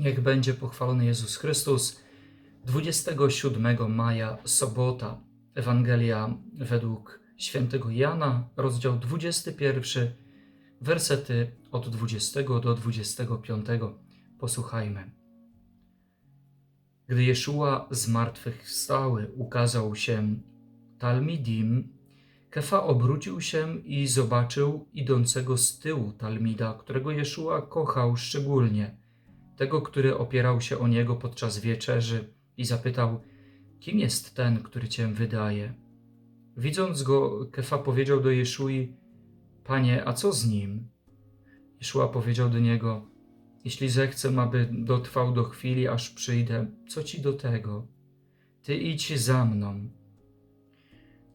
Niech będzie pochwalony Jezus Chrystus. 27 maja, sobota, Ewangelia według świętego Jana, rozdział 21, wersety od 20 do 25. Posłuchajmy. Gdy Jeszua zmartwychwstały ukazał się Talmidim, Kefa obrócił się i zobaczył idącego z tyłu Talmida, którego Jeszua kochał szczególnie, tego, który opierał się o niego podczas wieczerzy i zapytał, kim jest ten, który cię wydaje? Widząc go, Kefa powiedział do Jeszui, Panie, a co z nim? Jeszua powiedział do niego, jeśli zechcę, aby dotrwał do chwili, aż przyjdę, co ci do tego? Ty idź za mną.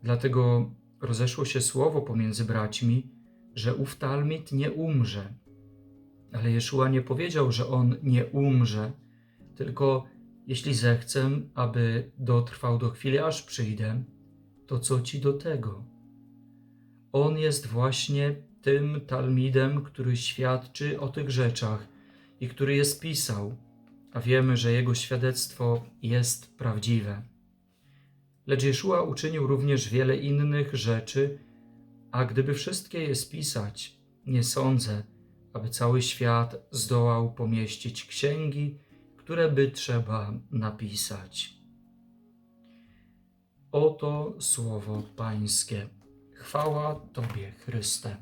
Dlatego rozeszło się słowo pomiędzy braćmi, że ów Talmid nie umrze. Ale Jeszua nie powiedział, że on nie umrze, tylko jeśli zechcę, aby dotrwał do chwili, aż przyjdę, to co ci do tego? On jest właśnie tym Talmidem, który świadczy o tych rzeczach i który je spisał, a wiemy, że jego świadectwo jest prawdziwe. Lecz Jeszua uczynił również wiele innych rzeczy, a gdyby wszystkie je spisać, nie sądzę, aby cały świat zdołał pomieścić księgi, które by trzeba napisać. Oto słowo Pańskie. Chwała Tobie, Chryste.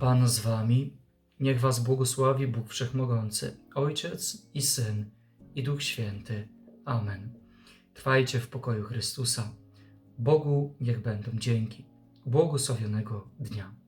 Pan z Wami, niech Was błogosławi Bóg Wszechmogący, Ojciec i Syn i Duch Święty. Amen. Trwajcie w pokoju Chrystusa. Bogu niech będą dzięki. Błogosławionego dnia.